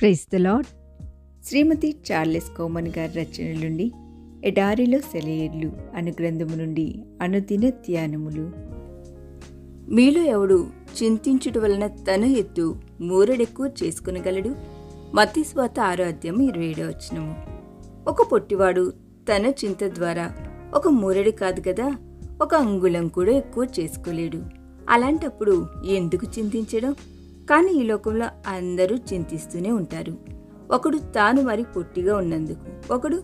Praise the Lord Shrimati Charles Cowman గారి రచన నుండి ఎడారిలో సెలయేర్లు అను గ్రంథము నుండి అనుదిన ధ్యానములు. మీలో ఎవడు చింతించుట వలన తన ఎత్తు మూరెడెక్కువ చేసుకునగలడు? మతిస్వాత ఆరాధ్యం ఇరవై ఏడవ వచనము. ఒక పొట్టివాడు తన చింత ద్వారా ఒక మూరెడు కాదు కదా ఒక అంగుళం కూడా ఎక్కువ చేసుకోలేడు. అలాంటప్పుడు ఎందుకు చింతించడం? కానీ ఈ లోకంలో అందరూ చింతిస్తూనే ఉంటారు. ఒకడు తాను మరి పొట్టిగా ఉన్నందుకు ఒకడు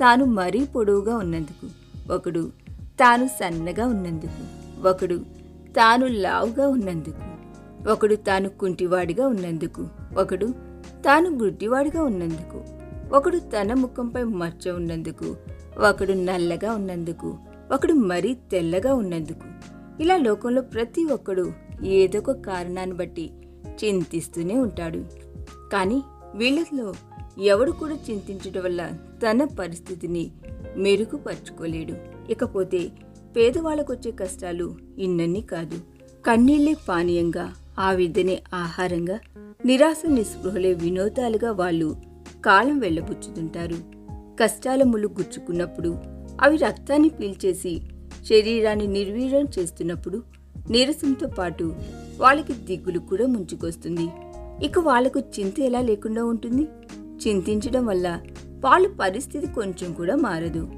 తాను మరీ పొడవుగా ఉన్నందుకు ఒకడు తాను సన్నగా ఉన్నందుకు ఒకడు తాను లావుగా ఉన్నందుకు ఒకడు తాను కుంటివాడిగా ఉన్నందుకు ఒకడు తాను గుడ్డివాడిగా ఉన్నందుకు ఒకడు తన ముఖంపై మచ్చ ఉన్నందుకు ఒకడు నల్లగా ఉన్నందుకు ఒకడు మరీ తెల్లగా ఉన్నందుకు. ఇలా లోకంలో ప్రతి ఒక్కడు ఏదో ఒక కారణాన్ని బట్టి చింతిస్తూనే ఉంటాడు. కానీ వీళ్ళలో ఎవడు కూడా చింతించడం వల్ల తన పరిస్థితిని మెరుగుపరుచుకోలేడు. ఇకపోతే పేదవాళ్ళకొచ్చే కష్టాలు ఇన్నన్నీ కాదు. కన్నీళ్ళే పానీయంగా ఆ విద్యనే ఆహారంగా నిరాశ నిస్పృహలే వినోదాలుగా వాళ్ళు కాలం వెళ్ళబుచ్చుతుంటారు. కష్టాల ముళ్ళు గుచ్చుకున్నప్పుడు అవి రక్తాన్ని పీల్చేసి శరీరాన్ని నిర్వీర్యం చేస్తున్నప్పుడు నీరసంతో పాటు వాళ్ళకి దిగులు కూడా ముంచుకొస్తుంది. ఇక వాళ్ళకు చింత ఎలా లేకుండా ఉంటుంది? చింతించడం వల్ల వాళ్ళ పరిస్థితి కొంచెం కూడా మారదు.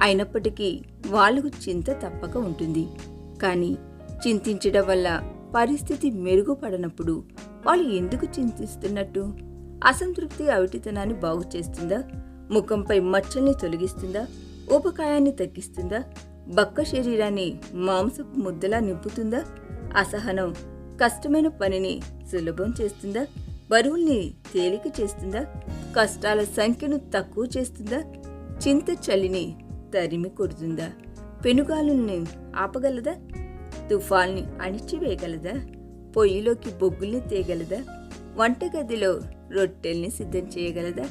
అయినప్పటికీ వాళ్ళకు చింత తప్పక ఉంటుంది. కానీ చింతించడం వల్ల పరిస్థితి మెరుగుపడనప్పుడు వాళ్ళు ఎందుకు చింతిస్తున్నట్టు? అసంతృప్తి అవిటితనాన్ని బాగు చేస్తుందా ముఖంపై మచ్చల్ని తొలగిస్తుందా? ఉపకాయాన్ని తగ్గిస్తుందా? బక్క శరీరాన్ని మాంసపు ముద్దలా నింపుతుందా? అసహనం కష్టమైన పనిని సులభం చేస్తుందా? బరువుల్ని తేలిక చేస్తుందా? కష్టాల సంఖ్యను తక్కువ చేస్తుందా? చింత చలిని తరిమి కొడుతుందా? పెనుగాలుల్ని ఆపగలదా? తుఫాల్ని అణిచివేయగలదా? పొయ్యిలోకి బొగ్గుల్ని తేయగలదా? వంటగదిలో రొట్టెల్ని సిద్ధం చేయగలదా?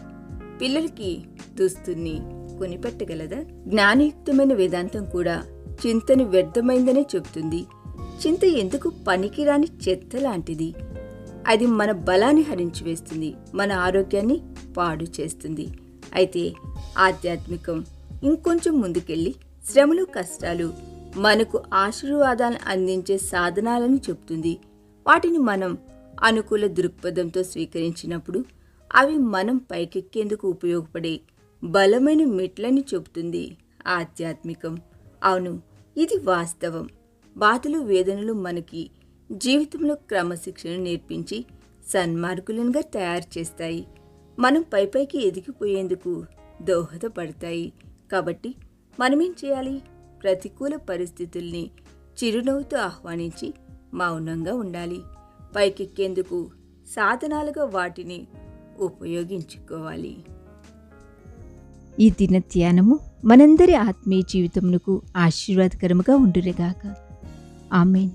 పిల్లలకి దుస్తుని కొనిపెట్టగలదా? జ్ఞానయుక్తమైన వేదాంతం కూడా చింతను వ్యర్థమైందనే చెబుతుంది. చింత ఎందుకు పనికిరాని చెత్త లాంటిది? అది మన బలాన్ని హరించి వేస్తుంది మన ఆరోగ్యాన్ని పాడు చేస్తుంది. అయితే ఆధ్యాత్మికం ఇంకొంచెం ముందుకెళ్ళి శ్రమలు కష్టాలు మనకు ఆశీర్వాదాలను అందించే సాధనాలని చెప్తుంది వాటిని మనం అనుకూల దృక్పథంతో స్వీకరించినప్పుడు అవి మనం పైకెక్కేందుకు ఉపయోగపడే బలమైన మెట్లని చెబుతుంది ఆధ్యాత్మికం. అవును ఇది వాస్తవం. బాధలు వేదనలు మనకి జీవితంలో క్రమశిక్షణ నేర్పించి సన్మార్గులనుగా తయారు చేస్తాయి. మనం పైపైకి ఎదిగిపోయేందుకు దోహదపడతాయి. కాబట్టి మనమేం చేయాలి? ప్రతికూల పరిస్థితుల్ని చిరునవ్వుతో ఆహ్వానించి మౌనంగా ఉండాలి. పైకెక్కేందుకు సాధనాలుగా వాటిని ఉపయోగించుకోవాలి. ఈ దిన ధ్యానము మనందరి ఆత్మీయ జీవితమునకు ఆశీర్వాదకరముగా ఉండురేగాక ఆమెన్.